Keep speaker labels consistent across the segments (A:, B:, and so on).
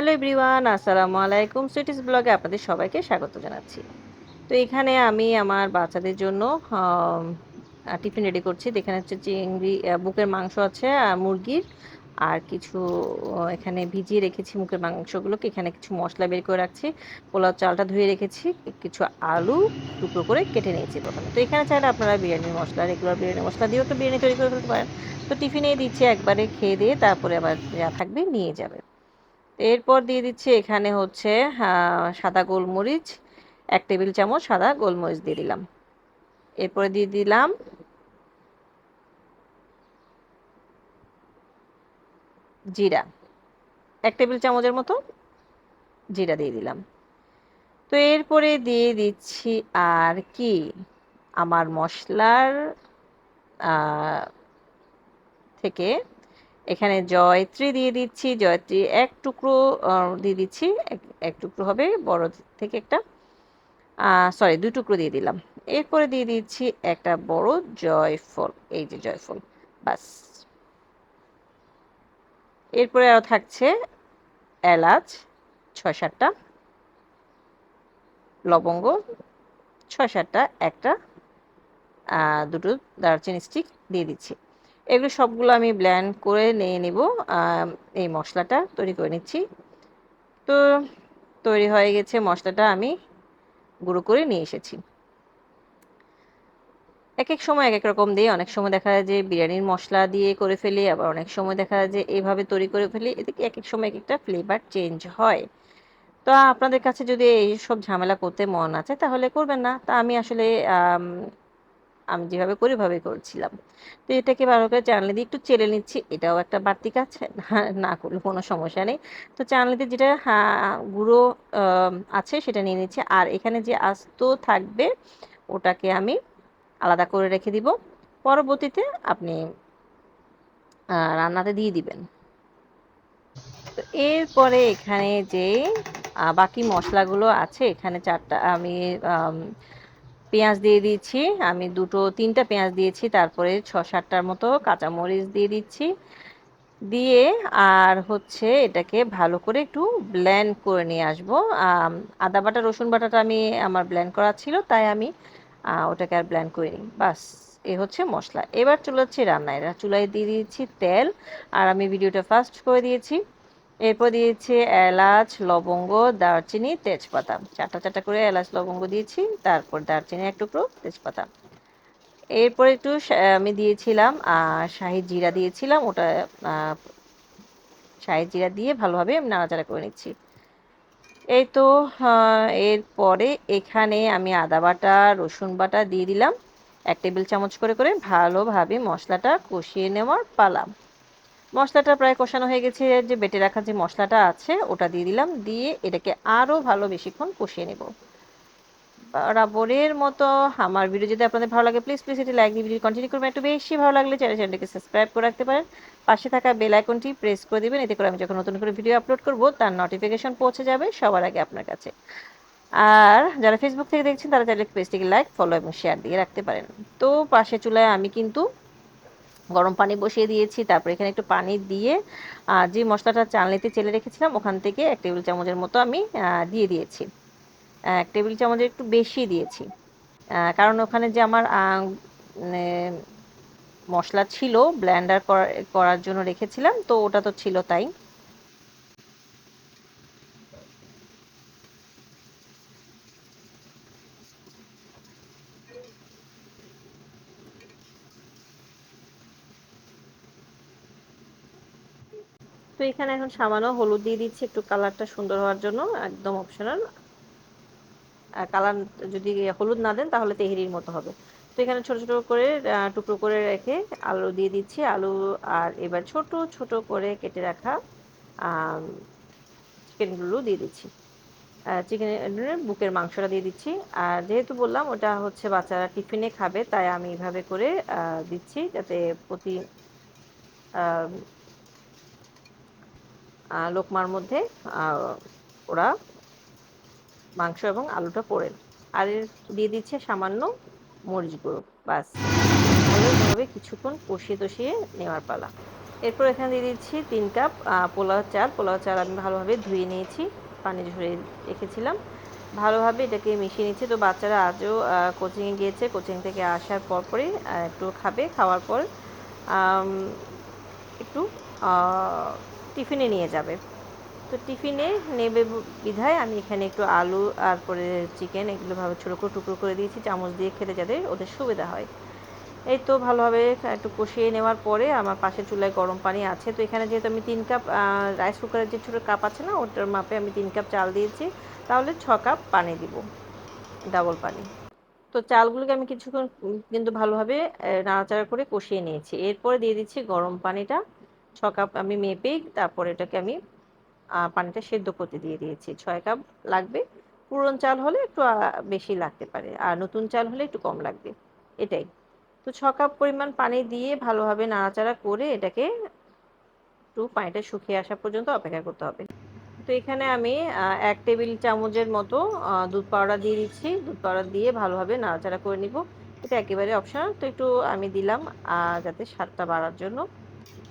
A: Hello everyone, আসসালামু আলাইকুম। Sweeties ব্লগে আপনাদের সবাইকে স্বাগত জানাচ্ছি। তো এখানে আমি আমার বাচ্চাদের জন্য টিফিন রেডি করছি। এখানে হচ্ছে চিংড়ি বুকের মাংস আছে, আর মুরগির। আর কিছু এখানে ভিজিয়ে রেখেছি মুখের মাংসগুলোকে। এখানে কিছু মশলা বের করে রাখছি, পোলাও চালটা ধুয়ে রেখেছি, কিছু আলু টুকরো করে কেটে নিয়েছি প্রথমে। তো এখানে চাইলে আপনারা বিরিয়ানির মশলা রেগুলার বিরিয়ানি মশলা দিয়েও তো বিরিয়ানি তৈরি করে ফেলতে পারেন। তো টিফিনে দিচ্ছি একবারে, খেয়ে দিয়ে তারপরে আবার যা থাকবে নিয়ে যাবে। এরপর দিয়ে দিচ্ছি এখানে হচ্ছে সাদা গোলমরিচ, এক টেবিল চামচ সাদা গোলমরিচ দিয়ে দিলাম। এরপরে দিয়ে দিলাম জিরা, এক টেবিল চামচের মতো জিরা দিয়ে দিলাম। তো এরপরে দিয়ে দিচ্ছি আর কি, আমার মশলার থেকে এখানে জয়ত্রী দিয়ে দিচ্ছি, জয়ত্রী এক টুকরো দিয়ে দিচ্ছি, এক টুকরো হবে বড় থেকে একটা সরি দুই টুকরো দিয়ে দিলাম। এরপরে দিয়ে দিচ্ছি একটা বড় জয়ফল, এই যে জয়ফল, বাস। এরপরে আরও থাকছে এলাচ, ছয় সাতটা, লবঙ্গ, ছয় সাতটা, একটা দুটো দারচিনি স্টিক দিয়ে দিচ্ছি। এগুলো সবগুলো আমি ব্ল্যান্ড করে নিয়ে নিব। এই মশলাটা তৈরি করে নিচ্ছি। তো তৈরি হয়ে গেছে মশলাটা আমি গুঁড়ো করে নিয়ে এসেছি। এক এক সময় এক এক রকম দিয়ে অনেক সময় দেখা যায় যে বিরিয়ানির মশলা দিয়ে করে ফেলি, আবার অনেক সময় দেখা যায় যে এইভাবে তৈরি করে ফেলি এদিকে এক এক সময় এক একটা ফ্লেভার চেঞ্জ হয়। তো আপনাদের কাছে যদি এই সব ঝামেলা করতে মন আছে তাহলে করবেন না। তা আমি আসলে আমি যেভাবে করি ওইভাবে করছিলাম। তো এটাকে ভালো করে চানলে দিয়ে একটু চেলে নিচ্ছি, এটাও একটা বাড়তি কাজ। না করলে কোনো সমস্যা নেই। তো চানলিতে যেটা গুঁড়ো আছে সেটা নিয়ে নিচ্ছি। আর এখানে যে আস্ত থাকবে, ওটাকে আমি আলাদা করে রেখে দিব। পরবর্তীতে আপনি রান্নাতে দিয়ে দিবেন। তো এরপরে এখানে যে বাকি মশলাগুলো আছে, এখানে চারটা আমি পেঁয়াজ দিয়ে দিচ্ছি। আমি দুটো, তিনটা পেঁয়াজ দিয়েছি, তারপরে ছ সাতটার মতো কাঁচামরিচ দিয়ে দিচ্ছি। দিয়ে আর হচ্ছে এটাকে ভালো করে একটু ব্ল্যান্ড করে নিয়ে আসব। আদা বাটা, রসুন বাটাটা আমি, আমার ব্ল্যান্ড করা ছিল, তাই আমি ওটাকে আর ব্ল্যান্ড করে নিই বাস, এ হচ্ছে মশলা। এবার চলে যাচ্ছি রান্নায়। চুলায় দিয়ে দিয়েছি তেল, আর আমি ভিডিওটা ফাস্ট করে দিয়েছি। এরপর দিয়েছি এলাচ, লবঙ্গ, দারচিনি, তেজপাতা। চারটা চারটা করে এলাচ, লবঙ্গ দিয়েছি, তারপর দারচিনি এক টুকরো, তেজপাতা। এরপর একটু আমি দিয়েছিলাম শাহি জিরা দিয়েছিলাম, ওটা শাহি জিরা দিয়ে ভালোভাবে আমি নাড়াচাড়া করে নিচ্ছি। এই তো এরপরে এখানে আমি আদা বাটা, রসুন বাটা দিয়ে দিলাম। এক টেবিল চামচ করে করে ভালোভাবে মশলাটা কষিয়ে নেওয়ার পালাম মশলাটা প্রায় কষানো হয়ে গেছে, যে বেটে রাখা যে মশলাটা আছে, ওটা দিয়ে দিলাম। দিয়ে এটাকে আরও ভালো বেশিক্ষণ কষিয়ে নেব। বরাবরের মতো আমার ভিডিও যদি আপনাদের ভালো লাগে প্লিজ প্লিজ এটি লাইক দিয়ে ভিডিও কন্টিনিউ করবেন। একটু বেশি ভালো লাগলে চ্যানেল চ্যানেলটিকে সাবস্ক্রাইব করে রাখতে পারেন। পাশে থাকা বেল আইকনটি প্রেস করে দেবেন, এতে করে আমি যখন নতুন করে ভিডিও আপলোড করব, তার নোটিফিকেশন পৌঁছে যাবে সবার আগে আপনার কাছে। আর যারা ফেসবুক থেকে দেখছেন, তারা চাইলে পেজটিকে লাইক ফলো এবং শেয়ার দিয়ে রাখতে পারেন। তো পাশে চুলায় আমি কিন্তু গরম পানি বসিয়ে দিয়েছি, তারপরে এখানে একটু পানি দিয়ে যে মশলাটা চালনিতে চেলে রেখেছিলাম, ওখান থেকে এক টেবিল চামচের মতো আমি দিয়ে দিয়েছি। এক টেবিল চামচের একটু বেশি দিয়েছি। কারণ ওখানে যে আমার মানে মশলা ছিল ব্ল্যান্ডার করার জন্য রেখেছিলাম, তো ওটা তো ছিল তাই। তো এখানে এখন সামান্য হলুদ দিয়ে দিচ্ছি, একটু কালারটা সুন্দর হওয়ার জন্য, একদম অপশনাল কালার যদি হলুদ না দেন, তাহলে তেহেরির মতো হবে। তো এখানে ছোট ছোট করে টুকরো করে রেখে আলু দিয়ে দিচ্ছি। আলু আর এবার ছোট ছোট করে কেটে রাখা চিকেনগুলো দিয়ে দিচ্ছি। চিকেনের বুকের মাংসটা দিয়ে দিচ্ছি। আর যেহেতু বললাম, ওটা হচ্ছে বাচ্চারা টিফিনে খাবে, তাই আমি এইভাবে করে দিচ্ছি যাতে প্রতি লোকমার মধ্যে ওরা মাংস এবং আলুটা পড়ে আর দিয়ে দিচ্ছে সামান্য মরিচ গুঁড়ো বাস ভালোভাবে কিছুক্ষণ কষিয়ে টষিয়ে নেওয়ার পালা। এরপর এখানে দিয়ে দিচ্ছি তিন কাপ পোলাও চাল। পোলাও চাল আমি ভালোভাবে ধুয়ে নিয়েছি, পানি ঝরিয়ে রেখেছিলাম। ভালোভাবে এটাকে মিশিয়ে নিচ্ছি। তো বাচ্চারা আজও কোচিংয়ে গিয়েছে। কোচিং থেকে আসার পর পরই একটু খাবে। খাওয়ার পর একটু টিফিনে নিয়ে যাবে। তো টিফিনে নেবে বিধায় আমি এখানে একটু আলু আর পরে চিকেন এগুলো ভাবে ছোটো করে টুকরো করে দিয়েছি, চামচ দিয়ে খেতে যাতে ওদের সুবিধা হয়। এই তো ভালোভাবে একটু কষিয়ে নেওয়ার পরে আমার পাশে চুলায় গরম পানি আছে। তো এখানে যেহেতু আমি তিন কাপ রাইস কুকারের যে ছোটো কাপ আছে না, ওটার মাপে আমি তিন কাপ চাল দিয়েছি। তাহলে ছ কাপ পানি দিব ডাবল পানি। তো চালগুলোকে আমি কিছুক্ষণ কিন্তু ভালোভাবে নাড়াচাড়া করে কষিয়ে নিয়েছি। এরপরে দিয়ে দিচ্ছি গরম পানিটা। ছ কাপ আমি মেপেই তারপর এটাকে আমি পানিটা সেদ্ধ করতে দিয়ে দিয়েছি। ছয় কাপ লাগবে। পুরন চাল হলে একটু বেশি লাগতে পারে। আর নতুন চাল হলে একটু কম লাগবে। এটাই। তো ছ কাপ পরিমাণ পানি দিয়ে ভালোভাবে নাড়াচাড়া করে এটাকে একটু পানিটা শুকিয়ে আসা পর্যন্ত অপেক্ষা করতে হবে। তো এখানে আমি এক টেবিল চামচের মতো দুধ পাউডার দিয়ে দিচ্ছি। দুধ পাউডার দিয়ে ভালোভাবে নাড়াচাড়া করে নিব। এটা একেবারে অপশনাল। তো একটু আমি দিলাম যাতে স্বাদটা বাড়ার জন্য।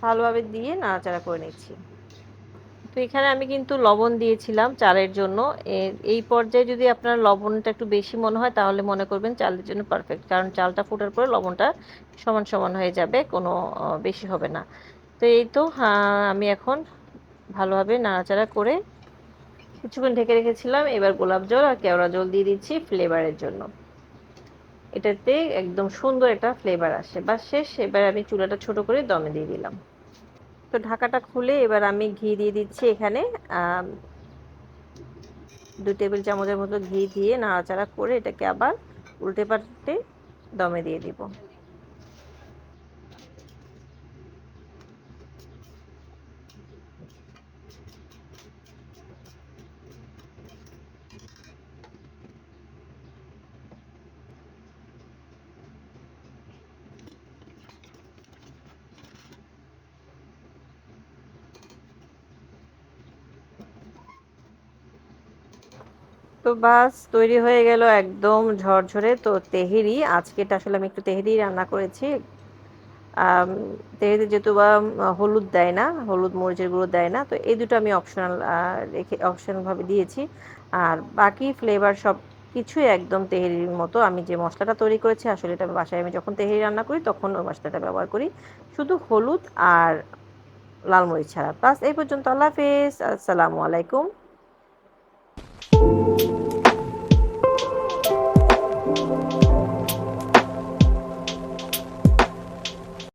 A: ভালোভাবে দিয়ে নাড়াচাড়া করে নিচ্ছি। তো এখানে আমি কিন্তু লবণ দিয়েছিলাম চালের জন্য। এই পর্যায়ে যদি আপনার লবণটা একটু বেশি মনে হয় তাহলে মনে করবেন চালের জন্য পারফেক্ট কারণ চালটা ফোটার পরে লবণটা সমান সমান হয়ে যাবে, কোনো বেশি হবে না। তো এই তো আমি এখন ভালোভাবে নাড়াচাড়া করে কিছুক্ষণ ঢেকে রেখেছিলাম। এবার গোলাপ জল আর কেওড়া জল দিয়ে দিচ্ছি ফ্লেভারের জন্য। এটাতে একদম সুন্দর একটা ফ্লেভার আসে। বা শেষ, এবার আমি চুলাটা ছোট করে দমে দিয়ে দিলাম। তো ঢাকাটা খুলে এবার আমি ঘি দিয়ে দিচ্ছি এখানে। দু টেবিল চামচের মতো ঘি দিয়ে নাড়াচাড়া করে এটাকে আবার উল্টে পাল্টে দমে দিয়ে দিব। তো বাস তৈরি হয়ে গেল একদম ঝরঝরে। তো তেহেরি আজকেটা আসলে আমি একটু তেহেরি রান্না করেছি। তেহেরি যেহেতু বা হলুদ দেয় না, হলুদ মরিচের গুঁড়ো দেয় না, তো এই দুটো আমি অপশনাল রেখে অপশনালভাবে দিয়েছি। আর বাকি ফ্লেভার সব কিছুই একদম তেহেরির মতো। আমি যে মশলাটা তৈরি করেছি, আসলে এটা বাসায় আমি যখন তেহেরি রান্না করি, তখন ওই মশলাটা ব্যবহার করি। শুধু হলুদ আর লাল মরিচ ছাড়া। বাস এই পর্যন্ত, আল্লাহ হাফেজ, আসসালামু আলাইকুম। thank you